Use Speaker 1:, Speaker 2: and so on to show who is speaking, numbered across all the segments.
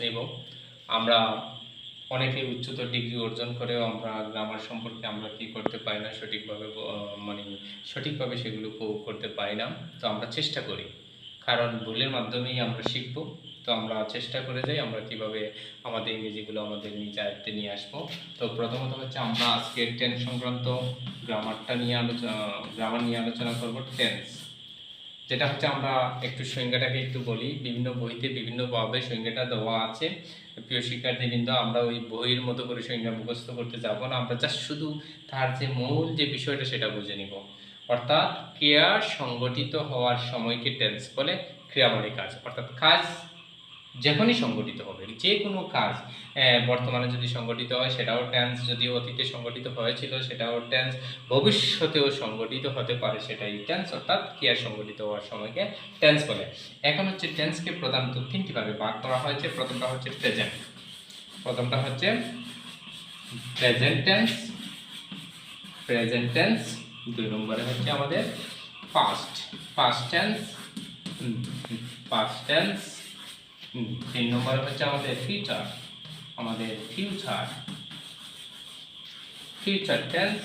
Speaker 1: নেব। আমরা অনেকে উচ্চতর ডিগ্রি অর্জন করেও আমরা গ্রামার সম্পর্কে আমরা কি করতে পারি না সঠিকভাবে মানে সঠিকভাবে সেগুলো উপভোগ করতে পারি না। তো আমরা চেষ্টা করি। কারণ ভুলের মাধ্যমেই আমরা শিখব। তো আমরা চেষ্টা করে যাই আমরা কীভাবে আমাদের ইংরেজিগুলো আমাদের নিজ আয়ত্তে নিয়ে আসব। তো প্রথমত হচ্ছে আমরা আজকে টেন্স সংক্রান্ত গ্রামারটা নিয়ে আলোচনা গ্রামার নিয়ে আলোচনা করব। টেন্স যেটা হচ্ছে আমরা একটু সংজ্ঞাটাকে একটু বলি, বিভিন্ন বইতে বিভিন্নভাবে সংজ্ঞাটা দেওয়া আছে। প্রিয় শিক্ষার্থীবৃন্দ, আমরা ওই বইয়ের মতো করে সংজ্ঞা মুখস্থ করতে যাব না, আমরা জাস্ট শুধু তার যে মূল যে বিষয়টা সেটা বুঝে নিব। অর্থাৎ ক্রিয়া সংগঠিত হওয়ার সময়কে টেন্স বলে ক্রিয়ামণি কাজ। অর্থাৎ কাজ যখনই সংগঠিত হবে যে কোনো কাজ বর্তমানে যদি সংগঠিত হয়, সেটাও টেন্স যদি অতীতে সংগঠিত হয়েছিল, সেটাও টেন্স ভবিষ্যতেও সংগঠিত হতে পারে সেটাই টেন্স অর্থাৎ ক্রিয়া সংগঠিত হওয়ার সময়কে টেন্স বলে। এখন হচ্ছে টেন্সকে প্রধানত তিনটি ভাগে করা হয়েছে? প্রথমটা হচ্ছে প্রেজেন্ট প্রথমটা হচ্ছে প্রেজেন্ট টেন্স প্রেজেন্ট দুই নম্বরে হচ্ছে আমাদের past past tense past tense তিন নম্বরে হচ্ছে আমাদের ফিউচার আমাদের ফিউচার ফিউচার টেন্স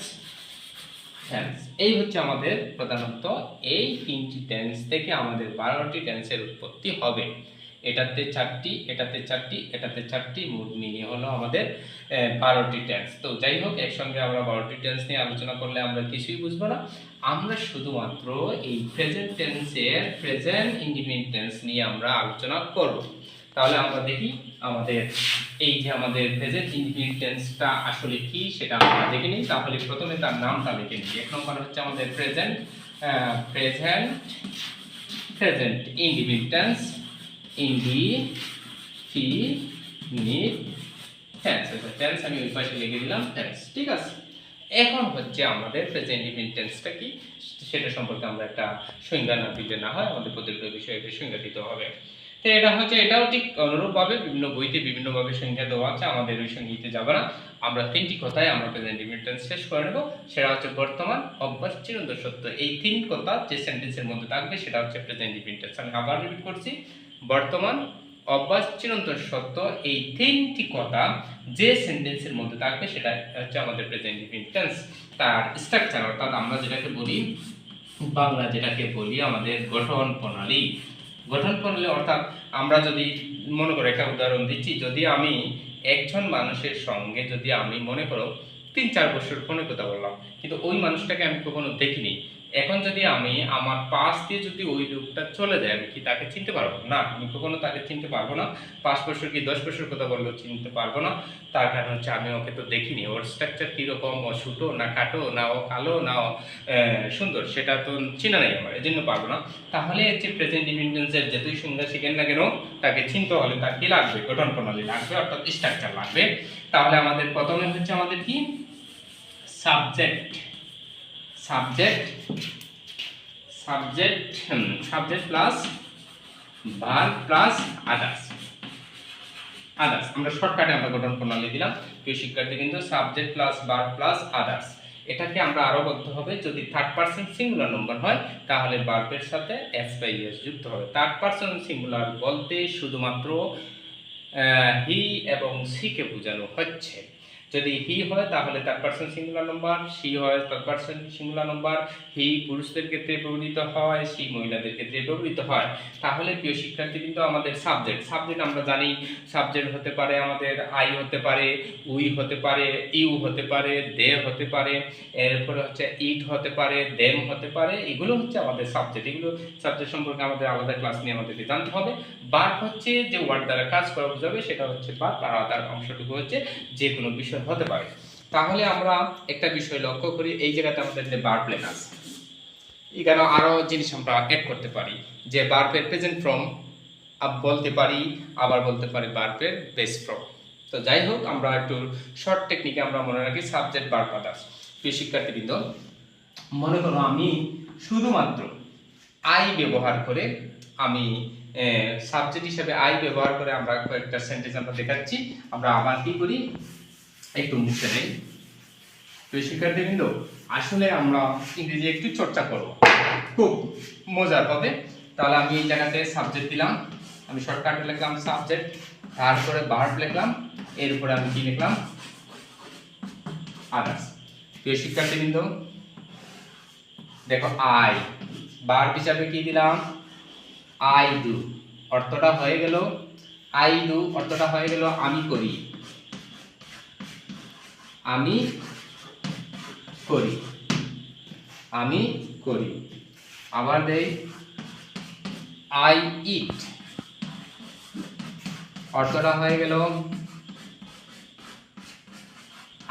Speaker 1: টেন্স এই হচ্ছে আমাদের প্রধানত এই তিনটি টেন্স থেকে আমাদের বারোটি টেন্সের উৎপত্তি হবে। এটাতে চারটি এটাতে চারটি এটাতে চারটি, মোট মিলিয়ে হলো আমাদের বারোটি টেন্স তো যাই হোক, একসঙ্গে আমরা বারোটি টেন্স নিয়ে আলোচনা করলে আমরা কিছুই বুঝব না। আমরা শুধুমাত্র এই প্রেজেন্ট টেন্সের প্রেজেন্ট ইন্ডিপেন্ডেন্ট টেন্স নিয়ে আমরা আলোচনা করব। তাহলে আমরা দেখি আমাদের এই যে আমাদের প্রেজেন্ট ইন্ডিপেন্ডেন্ট টেন্সটা আসলে কি সেটা আমরা দেখে নিই। তাহলে প্রথমে তার নামটা লিখে নিই। এক নম্বর হচ্ছে আমাদের present present present independent tense indefinite tense আচ্ছা টেন্স আমি ওই পাশে লিখে দিলাম টেন্স ঠিক আছে? এখন হচ্ছে আমাদের প্রেজেন্ট ইন্ডিপেন্ডেন্ট টেন্সটা কি? সেটা সম্পর্কে আমরা একটা সংজ্ঞা না দিতে না হয়, আমাদের প্রত্যেকটা বিষয়কে সংজ্ঞা দিতে হবে। তো এটা হচ্ছে, এটাও ঠিক অনুরূপভাবে বিভিন্ন বইতে বিভিন্নভাবে সংজ্ঞা দেওয়া আছে, আমাদের ওই সংজ্ঞাতে যাবে না। আমরা তিনটি কথায় আমরা প্রেজেন্ট ইন্ডিপেন্ডেন্ট শেষ করে নেব, সেটা হচ্ছে বর্তমান, অভ্যাস, চিরন্তন সত্য। এই তিন কথা যে সেন্টেন্সের মধ্যে থাকবে, সেটা হচ্ছে প্রেজেন্ট ইন্ডিপেন্ডেন্ট আমি আবার রিপিট করছি, বর্তমান, অভ্যাস, চিরন্তন সত্য, এই তিনটি কথা যে সেন্টেন্সের মধ্যে থাকবে, সেটা হচ্ছে আমাদের প্রেজেন্ট ইন্টেন্স তার স্ট্রাকচার অর্থাৎ আমরা যেটাকে বলি, বাংলা যেটাকে বলি, আমাদের গঠন প্রণালী। গঠন করলে অর্থাৎ আমরা যদি মনে করো, একটা উদাহরণ দিচ্ছি, যদি আমি একজন মানুষের সঙ্গে যদি আমি মনে করো তিন চার বছর ফোনে কথা বললাম, কিন্তু ওই মানুষটাকে আমি কখনো দেখিনি। এখন যদি আমি আমার পাশ দিয়ে যদি ওই লোকটা চলে যায়, আমি কি তাকে চিনতে পারব? না, আমি কখনো তাকে চিনতে পারব না। পাঁচ বছর কি দশ বছর কথা বললেও চিনতে পারব না। তার কারণ হচ্ছে আমি ওকে তো দেখিনি। ওর স্ট্রাকচার কীরকম? ও ছোটো না কাটো না ও কালো? না ও সুন্দর? সেটা তো চিনা নেই আমার এই জন্য পারব না। তাহলে হচ্ছে প্রেজেন্ট ইন্টেন্সের যতই সংজ্ঞা শিখেন না কেন, তাকে চিনতে হলে তার কি লাগবে? গঠন প্রণালী লাগবে, অর্থাৎ স্ট্রাকচার লাগবে। তাহলে আমাদের প্রথমে হচ্ছে আমাদের কি? Subject subject subject subject plus verb plus others others আমরা শর্টকাটে আমরা গঠন প্রণালী দিলাম। প্রিয় শিক্ষার্থী কিন্তু subject plus verb plus others এটাকে আমরা আরও বলতে হবে, যদি থার্ড পার্সন সিঙ্গুলার নম্বর হয়, তাহলে ভার্বের সাথে এস বাই এস যুক্ত হবে। থার্ড পার্সন সিঙ্গুলার বলতে শুধুমাত্র হি এবং সিকে বোঝানো হচ্ছে। যদি হি হয়, তাহলে third person singular number she হয় third person singular number he পুরুষদের ক্ষেত্রে ব্যবহৃত হয় সি মহিলাদের ক্ষেত্রে ব্যবহৃত হয়। তাহলে প্রিয় শিক্ষার্থী কিন্তু আমাদের সাবজেক্ট সাবজেক্ট আমরা জানি সাবজেক্ট হতে পারে আমাদের আই হতে পারে উই হতে পারে ইউ হতে পারে দে হতে পারে, এরপরে হচ্ছে ইট হতে পারে দেম হতে পারে, এগুলো হচ্ছে আমাদের সাবজেক্ট এগুলো সাবজেক্ট সম্পর্কে আমাদের আলাদা ক্লাস নিয়ে আমাদেরকে জানতে হবে। বার হচ্ছে যে ওয়ার্ড দ্বারা কাজ করা বোঝাবে, সেটা হচ্ছে বার আর অংশটুকু হচ্ছে যে কোনো বিষয় হতে পারে। তাহলে আমরা একটা বিষয় লক্ষ্য করি, এই জায়গাতে আমাদের যে বার প্লেন আছে, এখানে আরও জিনিস আমরা অ্যাড করতে পারি, যে বার্বের প্রেজেন্ট ফর্ম বলতে পারি, আবার বলতে পারি বার্বের বেস ফর্ম তো যাই হোক, আমরা একটু শর্ট টেকনিকে আমরা মনে রাখি সাবজেক্ট বার্ব আদার্স প্রিয় শিক্ষার্থীবৃন্দ, মনে করো আমি শুধুমাত্র আই ব্যবহার করে আমি সাবজেক্ট হিসেবে আই ব্যবহার করে আমরা কয়েকটা সেন্টেন্স আমরা দেখাচ্ছি, আমরা আবার কি করি? একটু মুছে নেই। প্রিয় শিক্ষার্থীবৃন্দ আসলে আমরা ইংরেজি একটু চর্চা করব। খুব মজার হবে। তাহলে আমি এই জায়গাতে সাবজেক্ট দিলাম। আমি শর্টকাটে লিখলাম সাবজেক্ট তারপরে ভার্ব লিখলাম, এরপরে আমি কি লিখলাম? আদার্স প্রিয় শিক্ষার্থীবৃন্দ দেখো আই ভার্ব হিসাবে কি দিলাম? আই ডু অর্থটা হয়ে গেল আই ডু অর্থটা হয়ে গেল আমি করি। আমি করি। আমি করি। আবার দেই আই ইট অর্থটা হয়ে গেল,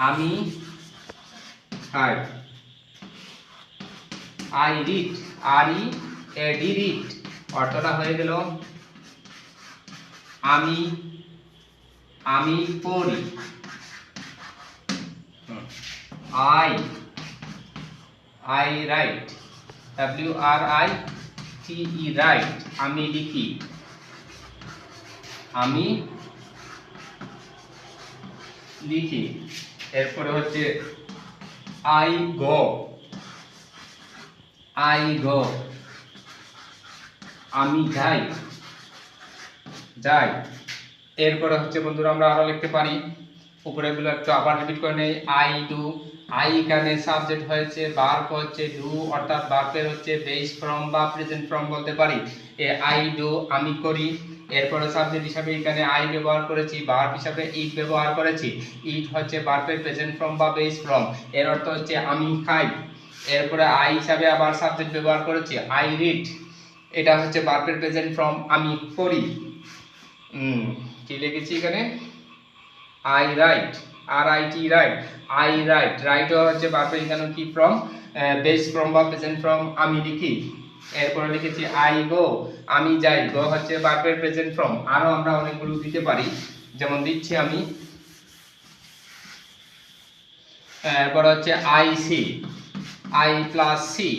Speaker 1: আমি খাই। I read R E A D read অর্থটা হয়ে গেল, আমি আমি পড়ি I I write W R I T E write আমি লিখি। আমি লিখি। এরপরে হচ্ছে আই গো আই গো আমি যাই। যাই। এরপরে হচ্ছে বন্ধুরা আমরা আরও লিখতে পারি। উপরেগুলো একটু আবার রিপিট করে নেই। আই ডু আই এখানে সাবজেক্ট হয়েছে ভার্ব হচ্ছে ডু অর্থাৎ ভার্বের হচ্ছে বেস ফ্রম বা প্রেজেন্ট ফ্রম বলতে পারি। এ আই ডু আমি করি। এরপরে সাবজেক্ট হিসাবে এখানে আই ব্যবহার করেছি ভার্ব হিসাবে ইট ব্যবহার করেছি। ইট হচ্ছে ভার্বের প্রেজেন্ট ফ্রম বা বেস ফ্রম এর অর্থ হচ্ছে আমি খাই। এরপরে আই হিসাবে আবার সাবজেক্ট ব্যবহার করেছি আই রিড এটা হচ্ছে ভার্বের প্রেজেন্ট ফ্রম আমি হুম কি লিখেছি এখানে? I write R I T write I write write হচ্ছে এখানে কি ফ্রম বেস ফ্রম বা প্রেজেন্ট ফ্রম আমি লিখি। এরপরে লিখেছি আই গো আমি যাই গো হচ্ছে ভার্বের প্রেজেন্ট ফ্রম আরও আমরা অনেকগুলো দিতে পারি। যেমন দিচ্ছি আমি। এরপর হচ্ছে I see I plus see